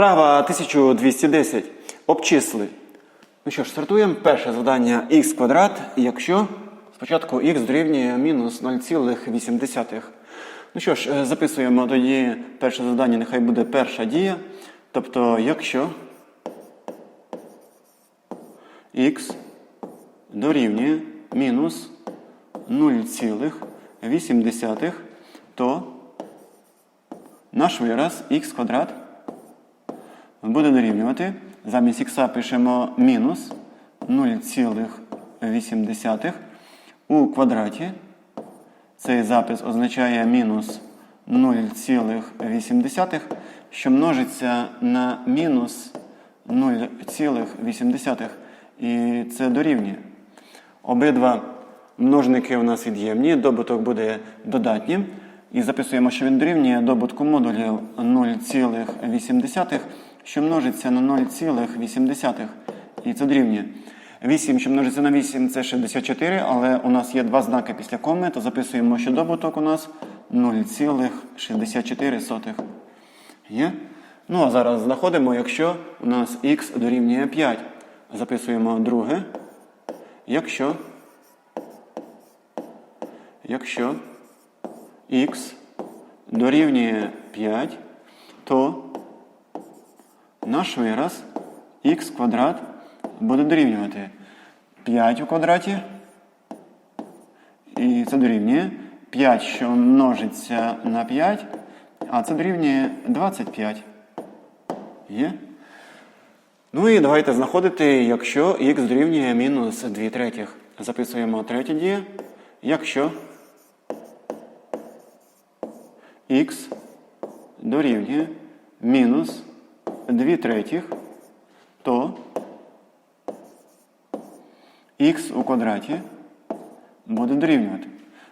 Вправа 1210. Обчисли. Ну що ж, стартуємо. Перше завдання х квадрат, якщо спочатку х дорівнює мінус 0,8. Ну що ж, е, записуємо тоді перше завдання, нехай буде перша дія. Тобто, якщо х дорівнює мінус 0,8, то наш вираз х квадрат буде дорівнювати. Замість х пишемо мінус 0,8 у квадраті. Цей запис означає мінус 0,8, що множиться на мінус 0,8. І це дорівнює. Обидва множники у нас від'ємні, добуток буде додатнім. І записуємо, що він дорівнює добутку модулів 0,8, що множиться на 0,8. І це дорівнює. 8, що множиться на 8, це 64, але у нас є два знаки після коми, то записуємо, що добуток у нас 0,64. Є? Ну, а зараз знаходимо, якщо у нас х дорівнює 5. Записуємо друге. Якщо, якщо х дорівнює 5, то наш вираз х квадрат буде дорівнювати 5 у квадраті. І це дорівнює 5, що множиться на 5, а це дорівнює 25. Є? Ну і давайте знаходити, якщо х дорівнює мінус 2 третіх. Записуємо третє діє. Якщо х дорівнює мінус 2 третіх, то х у квадраті буде дорівнювати.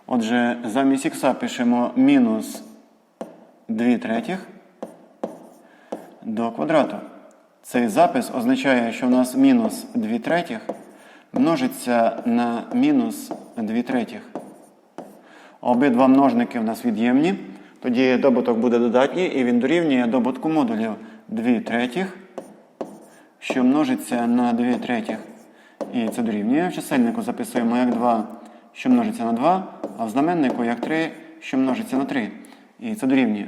Отже, замість х пишемо мінус 2 третіх до квадрату. Цей запис означає, що у нас мінус 2 третіх множиться на мінус 2 третіх. Обидва множники в нас від'ємні. Тоді добуток буде додатній і він дорівнює добутку модулів 2 третіх, що множиться на 2 третіх. І це дорівнює. В чисельнику записуємо як 2, що множиться на 2, а в знаменнику як 3, що множиться на 3. І це дорівнює.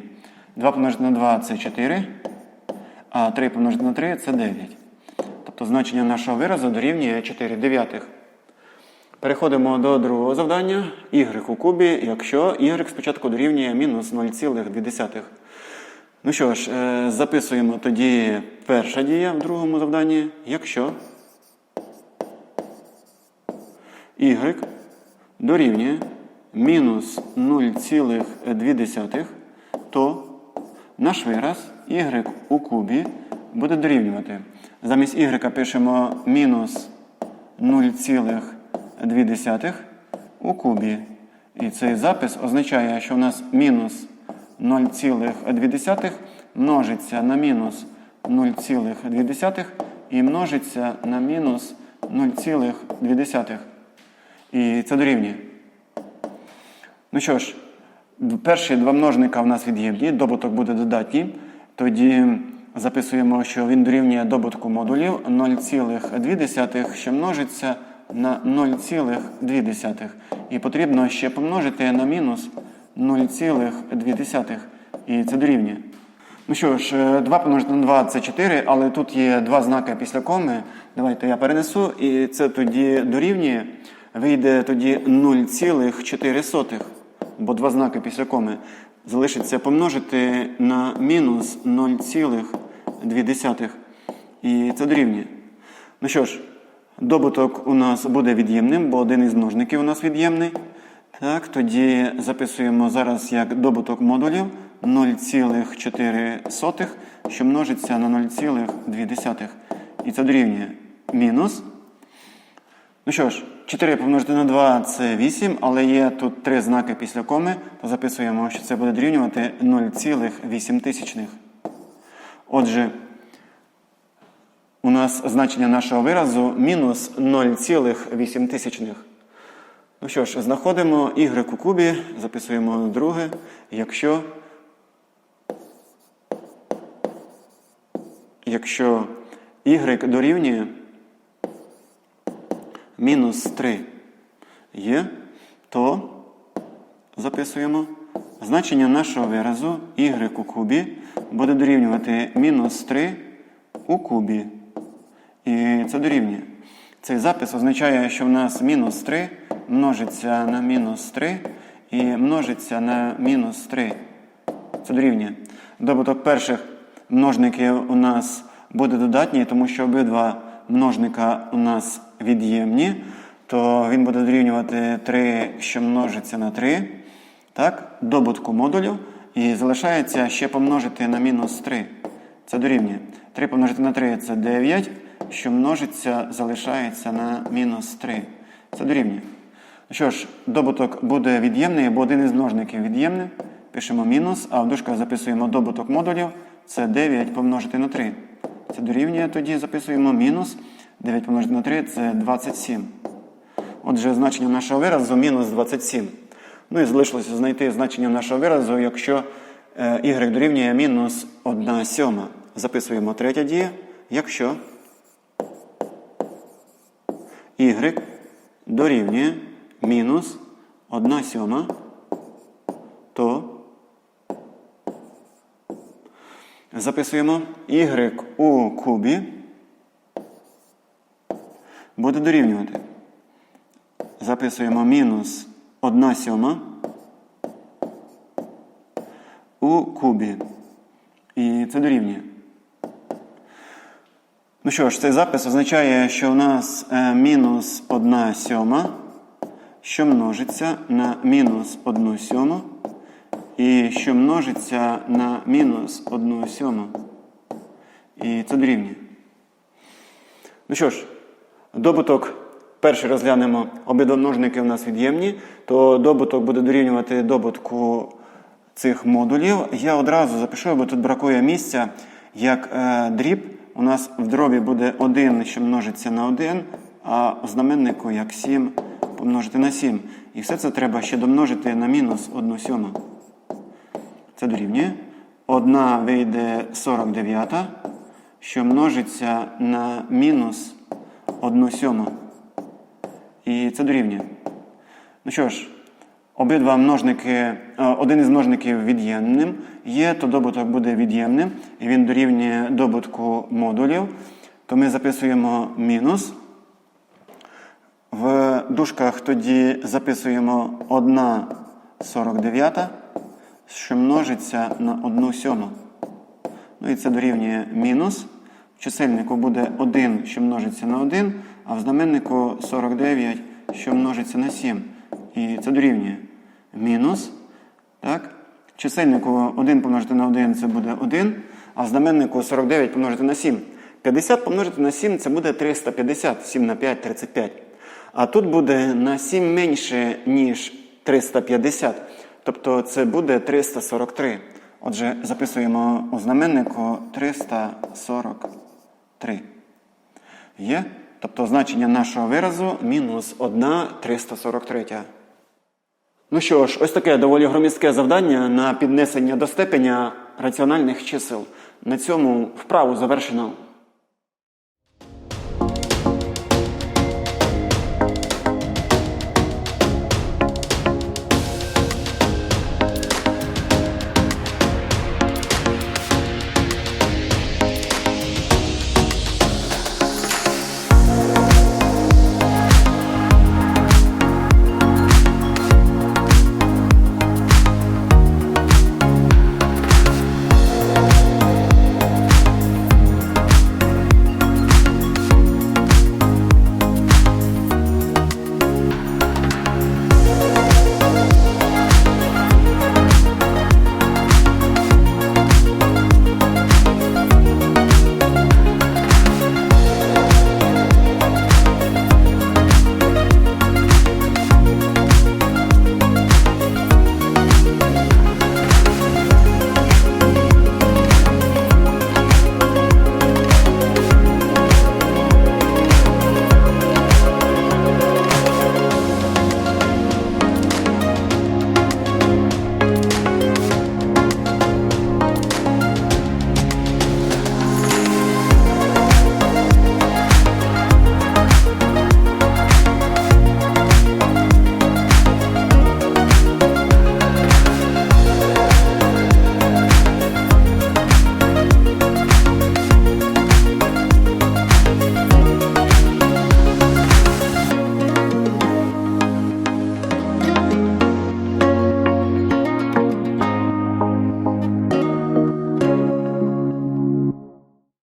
2 помножити на 2 це 4, а 3 помножити на 3 це 9. Тобто значення нашого виразу дорівнює 4 дев'ятих. Переходимо до другого завдання. y у кубі, якщо y спочатку дорівнює мінус 0,2. Ну що ж, е, записуємо тоді перша дія в другому завданні. Якщо y дорівнює мінус 0,2, то наш вираз y у кубі буде дорівнювати. Замість y пишемо мінус 0,2 у кубі. І цей запис означає, що у нас мінус 0,2 множиться на мінус 0,2 і множиться на мінус 0,2. І це дорівнює. Ну що ж, перші два множника в нас від'ємні, добуток буде додатній. Тоді записуємо, що він дорівнює добутку модулів 0,2, що множиться на 0,2. І потрібно ще помножити на мінус 0,2. І це дорівнює. Ну що ж, 2 помножити на 2 це 4, але тут є два знаки після коми. Давайте я перенесу, і це тоді дорівнює. Вийде тоді 0,4, бо два знаки після коми. Залишиться помножити на мінус 0,2. І це дорівнює. Ну що ж, добуток у нас буде від'ємним, бо один із множників у нас від'ємний. Так, тоді записуємо зараз як добуток модулів 0,4, що множиться на 0,2. І це дорівнює мінус. Ну що ж, 4 помножити на 2 це 8, але є тут три знаки після коми, то записуємо, що це буде дорівнювати 0,8. Отже, у нас значення нашого виразу мінус 0,8. Ну що ж, знаходимо y у кубі, записуємо друге, якщо якщо y дорівнює мінус 3 є, то записуємо значення нашого виразу y у кубі буде дорівнювати мінус 3 у кубі. І це дорівнює. Цей запис означає, що в нас мінус 3 множиться на мінус 3 і множиться на мінус 3. Це дорівнює. Добуток перших множників у нас буде додатній, тому що обидва множника у нас від'ємні, то він буде дорівнювати 3, що множиться на 3, так, добутку модулів, і залишається ще помножити на мінус 3. Це дорівнює. 3 помножити на 3 це 9, що множиться, залишається на мінус 3. Це дорівнює. Що ж, добуток буде від'ємний, бо один із множників від'ємний. Пишемо мінус, а в дужках записуємо добуток модулів. Це 9 помножити на 3. Це дорівнює, тоді записуємо мінус. 9 помножити на 3 це 27. Отже, значення нашого виразу мінус 27. Ну і залишилося знайти значення нашого виразу, якщо е, y дорівнює мінус 1 сьома. Записуємо третя дія. Якщо y дорівнює мінус 1 сьома, то записуємо y у кубі буде дорівнювати. Записуємо мінус 1 сьома у кубі. І це дорівнює. Ну що ж, цей запис означає, що у нас е, мінус 1 сьома, що множиться на мінус 1 сьому, і що множиться на мінус 1 сьому. І це дорівнює. Ну що ж, добуток перший розглянемо. Обидва множники у нас від'ємні, то добуток буде дорівнювати добутку цих модулів. Я одразу запишу, бо тут бракує місця, як е, дріб. У нас в дробі буде 1, що множиться на 1, а у знаменнику як 7 помножити на 7. І все це треба ще домножити на мінус 1 сьому. Це дорівнює. 1 вийде 49, що множиться на мінус 1 сьому. І це дорівнює. Ну що ж, обидва множники, е, один із множників від'ємним є, то добуток буде від'ємним, і він дорівнює добутку модулів. То ми записуємо мінус. В дужках тоді записуємо 1 49, що множиться на 1 сьому. Ну і це дорівнює мінус. В чисельнику буде 1, що множиться на 1, а в знаменнику 49, що множиться на 7. І це дорівнює мінус. Так? В чисельнику 1 помножити на 1 це буде 1, а в знаменнику 49 помножити на 7. 50 помножити на 7 це буде 350, 7 на 5 35. А тут буде на 7 менше, ніж 350. Тобто це буде 343. Отже, записуємо у знаменнику 343. Є? Тобто значення нашого виразу мінус 1 343. Ну що ж, ось таке доволі громістке завдання на піднесення до степеня раціональних чисел. На цьому вправу завершено.